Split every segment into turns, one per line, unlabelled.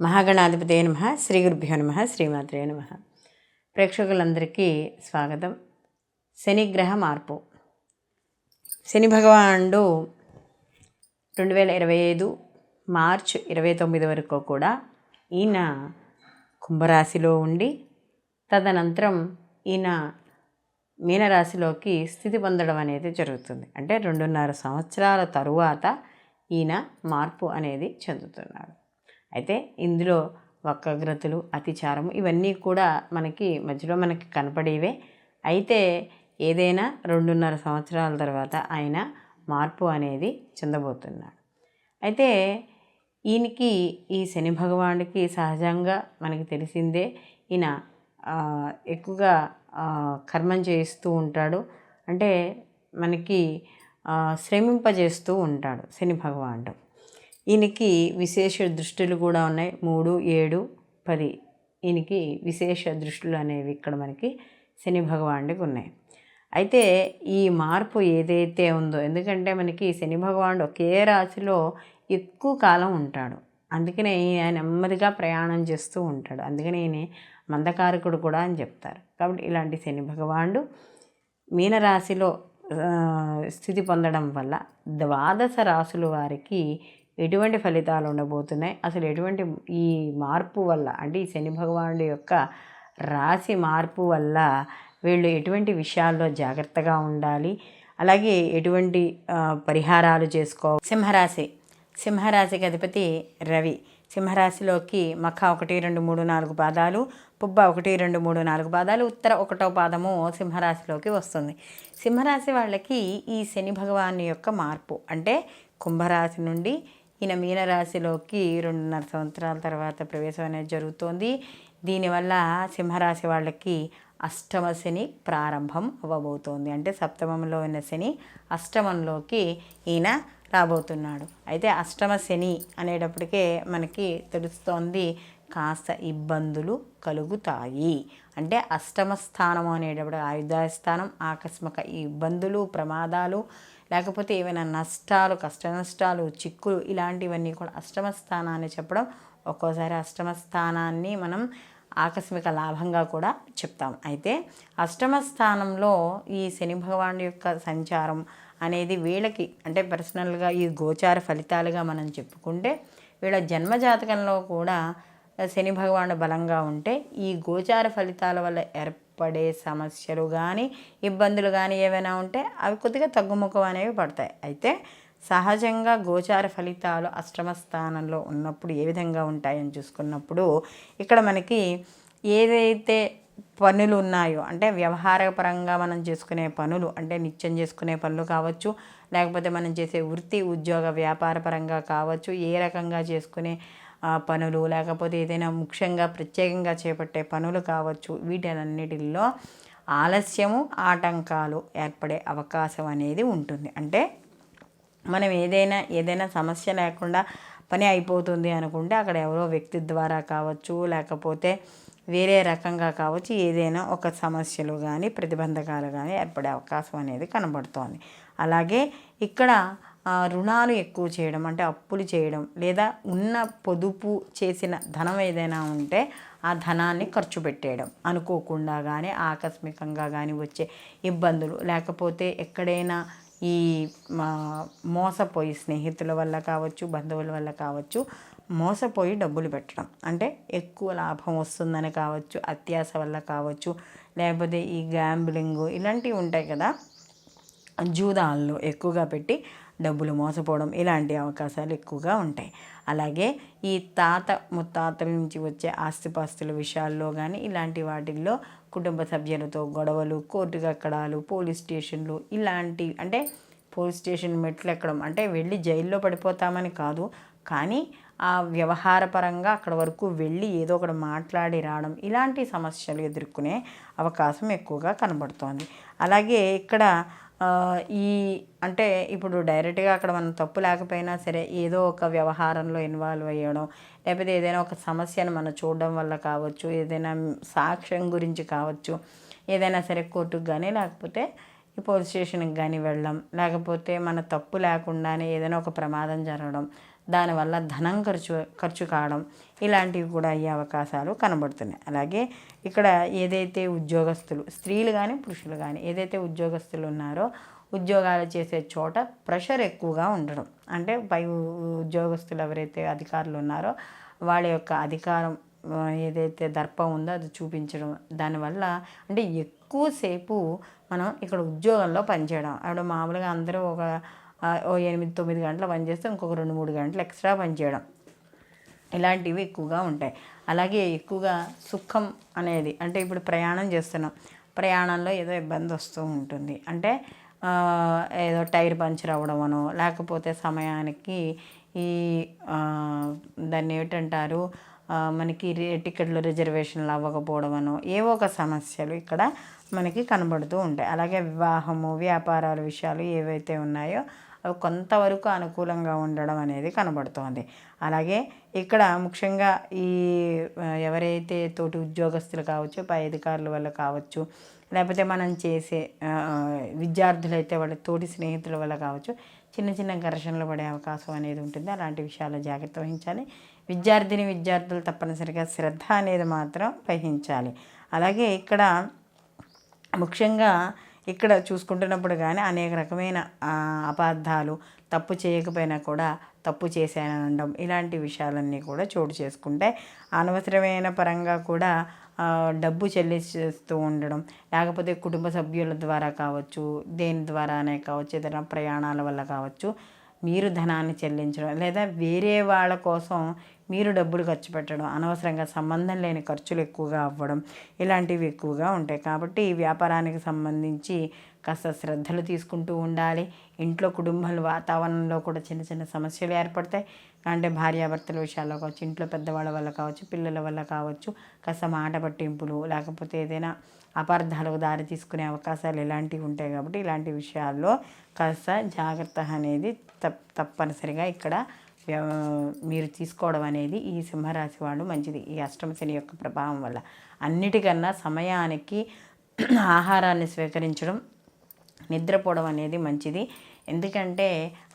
మహాగణాధిపతే నమ. శ్రీ గురుభ్యో నమ. శ్రీమాత్రే నమ. ప్రేక్షకులందరికీ స్వాగతం. శనిగ్రహ మార్పు. శని భగవానుడు రెండు వేల ఇరవై ఐదు మార్చ్ ఇరవై తొమ్మిది వరకు కూడా ఈయన కుంభరాశిలో ఉండి తదనంతరం ఈయన మీనరాశిలోకి స్థితి పొందడం అనేది జరుగుతుంది. అంటే రెండున్నర సంవత్సరాల తరువాత ఈయన మార్పు అనేది చెందుతున్నాడు. అయితే ఇందులో వక్రగ్రతలు అతిచారము ఇవన్నీ కూడా మనకి మధ్యలో మనకి కనపడేవే. అయితే ఏదైనా రెండున్నర సంవత్సరాల తర్వాత ఆయన మార్పు అనేది చెందబోతున్నాడు. అయితే ఈయనకి ఈ శని భగవానుడికి సహజంగా మనకి తెలిసిందే ఈయన ఎక్కువగా కర్మం చేస్తూ ఉంటాడు. అంటే మనకి శ్రమింపజేస్తూ ఉంటాడు శని భగవానుడు. ఈయనకి విశేష దృష్టిలు కూడా ఉన్నాయి. మూడు ఏడు పది. ఈయనకి విశేష దృష్టిలు అనేవి ఇక్కడ మనకి శని భగవానుడికి ఉన్నాయి. అయితే ఈ మార్పు ఏదైతే ఉందో ఎందుకంటే మనకి శని భగవానుడు ఒకే రాశిలో ఎక్కువ కాలం ఉంటాడు. అందుకనే ఈయన నెమ్మదిగా ప్రయాణం చేస్తూ ఉంటాడు. అందుకనే ఈయన మందకారకుడు కూడా అని చెప్తారు. కాబట్టి ఇలాంటి శని భగవానుడు మీనరాశిలో స్థితి పొందడం వల్ల ద్వాదశ రాశుల వారికి ఎటువంటి ఫలితాలు ఉండబోతున్నాయి? అసలు ఎటువంటి ఈ మార్పు వల్ల అంటే ఈ శని భగవానుడి యొక్క రాశి మార్పు వల్ల వీళ్ళు ఎటువంటి విషయాల్లో జాగ్రత్తగా ఉండాలి? అలాగే ఎటువంటి పరిహారాలు చేసుకో సింహరాశి సింహరాశికి అధిపతి రవి. సింహరాశిలోకి మఖ ఒకటి రెండు మూడు నాలుగు పాదాలు పుబ్బ ఒకటి రెండు మూడు నాలుగు పాదాలు ఉత్తర ఒకటో పాదము సింహరాశిలోకి వస్తుంది. సింహరాశి వాళ్ళకి ఈ శని భగవాన్ యొక్క మార్పు అంటే కుంభరాశి నుండి ఈయన మీనరాశిలోకి రెండున్నర సంవత్సరాల తర్వాత ప్రవేశం అనేది జరుగుతోంది. దీనివల్ల సింహరాశి వాళ్ళకి అష్టమ శని ప్రారంభం అవ్వబోతోంది. అంటే సప్తమంలో ఉన్న శని అష్టమంలోకి ఈయన రాబోతున్నాడు. అయితే అష్టమ శని అనేటప్పటికే మనకి తెలుస్తోంది కాస్త ఇబ్బందులు కలుగుతాయి. అంటే అష్టమ స్థానం అనేటప్పుడు ఆయుధాయ స్థానం ఆకస్మిక ఈ ఇబ్బందులు ప్రమాదాలు లేకపోతే ఏమైనా నష్టాలు కష్ట నష్టాలు చిక్కులు ఇలాంటివన్నీ కూడా అష్టమ స్థానాన్ని చెప్పడం ఒక్కోసారి అష్టమ స్థానాన్ని మనం ఆకస్మిక లాభంగా కూడా చెప్తాం. అయితే అష్టమ స్థానంలో ఈ శని భగవానుడి యొక్క సంచారం అనేది వీళ్ళకి అంటే పర్సనల్గా ఈ గోచార ఫలితాలుగా మనం చెప్పుకుంటే వీళ్ళ జన్మజాతకంలో కూడా శని భగవానుడు బలంగా ఉంటే ఈ గోచార ఫలితాల వల్ల ఏర్పడే సమస్యలు కానీ ఇబ్బందులు కానీ ఏవైనా ఉంటే అవి కొద్దిగా తగ్గుముఖం అనేవి పడతాయి. అయితే సహజంగా గోచార ఫలితాలు అష్టమ స్థానంలో ఉన్నప్పుడు ఏ విధంగా ఉంటాయని చూసుకున్నప్పుడు ఇక్కడ మనకి ఏదైతే పనులు ఉన్నాయో అంటే వ్యవహారపరంగా మనం చేసుకునే పనులు అంటే నిత్యం చేసుకునే పనులు కావచ్చు లేకపోతే మనం చేసే వృత్తి ఉద్యోగ వ్యాపార పరంగా కావచ్చు ఏ రకంగా చేసుకునే పనులు లేకపోతే ఏదైనా ముఖ్యంగా ప్రత్యేకంగా చేపట్టే పనులు కావచ్చు. వీటన్నిటిల్లో ఆలస్యము ఆటంకాలు ఏర్పడే అవకాశం అనేది ఉంటుంది. అంటే మనం ఏదైనా ఏదైనా సమస్య లేకుండా పని అయిపోతుంది అనుకుంటే అక్కడ ఎవరో వ్యక్తి ద్వారా కావచ్చు లేకపోతే వేరే రకంగా కావచ్చు ఏదైనా ఒక సమస్యలు కానీ ప్రతిబంధకాలు కానీ ఏర్పడే అవకాశం అనేది కనబడుతోంది. అలాగే ఇక్కడ రుణాలు ఎక్కువ చేయడం అంటే అప్పులు చేయడం లేదా ఉన్న పొదుపు చేసిన ధనం ఏదైనా ఉంటే ఆ ధనాన్ని ఖర్చు పెట్టేయడం. అనుకోకుండా కానీ ఆకస్మికంగా కానీ వచ్చే ఇబ్బందులు. లేకపోతే ఎక్కడైనా ఈ మా మోసపోయి స్నేహితుల వల్ల కావచ్చు బంధువుల వల్ల కావచ్చు మోసపోయి డబ్బులు పెట్టడం. అంటే ఎక్కువ లాభం వస్తుందని కావచ్చు అత్యాస వల్ల కావచ్చు లేకపోతే ఈ గ్యాంబ్లింగ్ ఇలాంటివి ఉంటాయి కదా జూదాల్లో ఎక్కువగా పెట్టి డబ్బులు మోసపోవడం ఇలాంటి అవకాశాలు ఎక్కువగా ఉంటాయి. అలాగే ఈ తాత ముత్తాతల నుంచి వచ్చే ఆస్తిపాస్తుల విషయాల్లో కానీ ఇలాంటి వాటిల్లో కుటుంబ సభ్యులతో గొడవలు కోర్టు కక్కడాలు పోలీస్ స్టేషన్లు ఇలాంటి అంటే పోలీస్ స్టేషన్ మెట్లు ఎక్కడం అంటే వెళ్ళి జైల్లో పడిపోతామని కాదు. కానీ ఆ వ్యవహారపరంగా అక్కడ వరకు వెళ్ళి ఏదో ఒకటి మాట్లాడి రావడం ఇలాంటి సమస్యలు ఎదుర్కొనే అవకాశం ఎక్కువగా కనబడుతోంది. అలాగే ఇక్కడ ఈ అంటే ఇప్పుడు డైరెక్ట్గా అక్కడ మనం తప్పు లేకపోయినా సరే ఏదో ఒక వ్యవహారంలో ఇన్వాల్వ్ అయ్యడం లేకపోతే ఏదైనా ఒక సమస్యను మనం చూడడం వల్ల కావచ్చు ఏదైనా సాక్ష్యం గురించి కావచ్చు ఏదైనా సరే కోర్టుకు కానీ లేకపోతే ఈ పోలీస్ స్టేషన్కి కానీ వెళ్ళడం లేకపోతే మన తప్పు లేకుండానే ఏదైనా ఒక ప్రమాదం జరగడం దానివల్ల ధనం ఖర్చు ఖర్చు కావడం ఇలాంటివి కూడా అయ్యే అవకాశాలు కనబడుతున్నాయి. అలాగే ఇక్కడ ఏదైతే ఉద్యోగస్తులు స్త్రీలు కానీ పురుషులు కానీ ఏదైతే ఉద్యోగస్తులు ఉన్నారో ఉద్యోగాలు చేసే చోట ప్రెషర్ ఎక్కువగా ఉండడం. అంటే పై ఉద్యోగస్తులు ఎవరైతే అధికారులు ఉన్నారో వాళ్ళ యొక్క అధికారం ఏదైతే దర్పం ఉందో అది చూపించడం దానివల్ల అంటే ఎక్కువసేపు మనం ఇక్కడ ఉద్యోగంలో పనిచేయడం. అప్పుడు మామూలుగా అందరూ ఒక ఓ ఎనిమిది తొమ్మిది గంటలు పనిచేస్తే ఇంకొక రెండు మూడు గంటలు ఎక్స్ట్రా పనిచేయడం ఇలాంటివి ఎక్కువగా ఉంటాయి. అలాగే ఎక్కువగా సుఖం అనేది అంటే ఇప్పుడు ప్రయాణం చేస్తున్నాం. ప్రయాణంలో ఏదో ఇబ్బంది వస్తూ ఉంటుంది. అంటే ఏదో టైర్ పంచర్ అవ్వడమనో లేకపోతే సమయానికి ఈ దాన్ని ఏమిటంటారు? మనకి టికెట్లు రిజర్వేషన్లు అవ్వకపోవడమనో ఏవో ఒక సమస్యలు ఇక్కడ మనకి కనబడుతూ ఉంటాయి. అలాగే వివాహము వ్యాపారాల విషయాలు ఏవైతే ఉన్నాయో అవి కొంతవరకు అనుకూలంగా ఉండడం అనేది కనబడుతోంది. అలాగే ఇక్కడ ముఖ్యంగా ఈ ఎవరైతే తోటి ఉద్యోగస్తులు కావచ్చు పై అధికారుల వల్ల కావచ్చు లేకపోతే మనం చేసే విద్యార్థులైతే వాళ్ళ తోటి స్నేహితుల వల్ల కావచ్చు చిన్న చిన్న ఘర్షణలు పడే అవకాశం అనేది ఉంటుంది. అలాంటి విషయాల్లో జాగ్రత్త వహించాలి. విద్యార్థిని విద్యార్థులు తప్పనిసరిగా శ్రద్ధ అనేది మాత్రం వహించాలి. అలాగే ఇక్కడ ముఖ్యంగా ఇక్కడ చూసుకుంటున్నప్పుడు కానీ అనేక రకమైన అపార్థాలు తప్పు చేయకపోయినా కూడా తప్పు చేశానడం ఇలాంటి విషయాలన్నీ కూడా చోటు చేసుకుంటే అనవసరమైన పరంగా కూడా డబ్బు చెల్లిస్తూ ఉండడం లేకపోతే కుటుంబ సభ్యుల ద్వారా కావచ్చు దేని ద్వారానే కావచ్చు ఏదైనా ప్రయాణాల వల్ల కావచ్చు మీరు ధనాన్ని చెల్లించడం లేదా వేరే వాళ్ళ కోసం మీరు డబ్బులు ఖర్చు పెట్టడం అనవసరంగా సంబంధం లేని ఖర్చులు ఎక్కువగా అవ్వడం ఇలాంటివి ఎక్కువగా ఉంటాయి. కాబట్టి వ్యాపారానికి సంబంధించి కాస్త శ్రద్ధలు తీసుకుంటూ ఉండాలి. ఇంట్లో కుటుంబాల వాతావరణంలో కూడా చిన్న చిన్న సమస్యలు ఏర్పడతాయి. అంటే భార్యాభర్తల విషయాల్లో కావచ్చు ఇంట్లో పెద్దవాళ్ళ వల్ల కావచ్చు పిల్లల వల్ల కావచ్చు కాస్త మాట పట్టింపులు లేకపోతే ఏదైనా అపార్థాలకు దారి తీసుకునే అవకాశాలు ఇలాంటివి ఉంటాయి. కాబట్టి ఇలాంటి విషయాల్లో కాస్త జాగ్రత్త అనేది తప్ తప్పనిసరిగా ఇక్కడ మీరు తీసుకోవడం అనేది ఈ సింహరాశి వాళ్ళు మంచిది. ఈ అష్టమ శని యొక్క ప్రభావం వల్ల అన్నిటికన్నా సమయానికి ఆహారాన్ని స్వీకరించడం నిద్రపోవడం అనేది మంచిది. ఎందుకంటే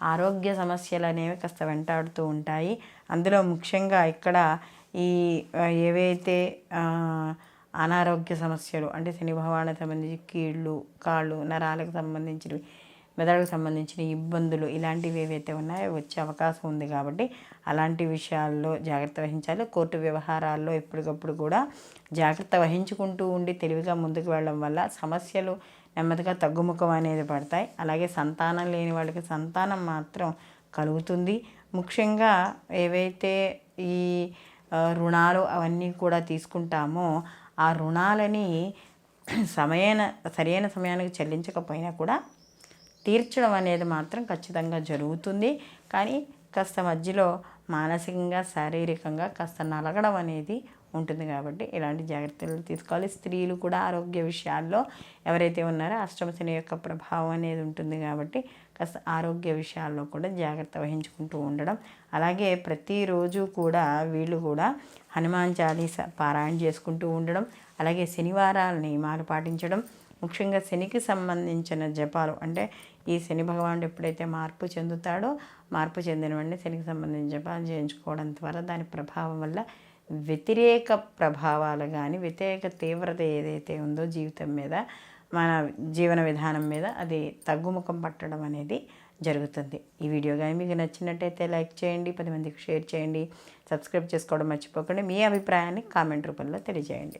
ఆరోగ్య సమస్యలు అనేవి కాస్త వెంటాడుతూ ఉంటాయి. అందులో ముఖ్యంగా ఇక్కడ ఈ ఏవైతే అనారోగ్య సమస్యలు అంటే శని భగవానికి సంబంధించి కీళ్ళు కాళ్ళు నరాలకు సంబంధించినవి మెదడుకు సంబంధించిన ఇబ్బందులు ఇలాంటివి ఏవైతే ఉన్నాయో వచ్చే అవకాశం ఉంది కాబట్టి అలాంటి విషయాల్లో జాగ్రత్త వహించాలి. కోర్టు వ్యవహారాల్లో ఎప్పటికప్పుడు కూడా జాగ్రత్త వహించుకుంటూ ఉండి తెలివిగా ముందుకు వెళ్ళడం వల్ల సమస్యలు నెమ్మదిగా తగ్గుముఖం అనేది పడతాయి. అలాగే సంతానం లేని వాళ్ళకి సంతానం మాత్రం కలుగుతుంది. ముఖ్యంగా ఏవైతే ఈ రుణాలు అవన్నీ కూడా తీసుకుంటామో ఆ రుణాలని సమయన సరైన సమయానికి చెల్లించకపోయినా కూడా తీర్చడం అనేది మాత్రం ఖచ్చితంగా జరుగుతుంది. కానీ కాస్త మధ్యలో మానసికంగా శారీరకంగా కాస్త నలగడం అనేది ఉంటుంది కాబట్టి ఇలాంటి జాగ్రత్తలు తీసుకోవాలి. స్త్రీలు కూడా ఆరోగ్య విషయాల్లో ఎవరైతే ఉన్నారో అష్టమశని యొక్క ప్రభావం అనేది ఉంటుంది కాబట్టి కాస్త ఆరోగ్య విషయాల్లో కూడా జాగ్రత్త వహించుకుంటూ ఉండడం. అలాగే ప్రతిరోజు కూడా వీళ్ళు కూడా హనుమాన్ చాలీస పారాయణ చేసుకుంటూ ఉండడం. అలాగే శనివారాల నియమాలు పాటించడం. ముఖ్యంగా శనికి సంబంధించిన జపాలు అంటే ఈ శని భగవానుడు ఎప్పుడైతే మార్పు చెందుతాడో మార్పు చెందిన వెంటనే శనికి సంబంధించిన జపాలు చేయించుకోవడం ద్వారా దాని ప్రభావం వల్ల వ్యతిరేక ప్రభావాలు కానీ వ్యతిరేక తీవ్రత ఏదైతే ఉందో జీవితం మీద మన జీవన విధానం మీద అది తగ్గుముఖం పట్టడం అనేది జరుగుతుంది. ఈ వీడియో కానీ మీకు నచ్చినట్టయితే లైక్ చేయండి పది మందికి షేర్ చేయండి సబ్స్క్రైబ్ చేసుకోవడం మర్చిపోకండి. మీ అభిప్రాయాన్ని కామెంట్ రూపంలో తెలియజేయండి.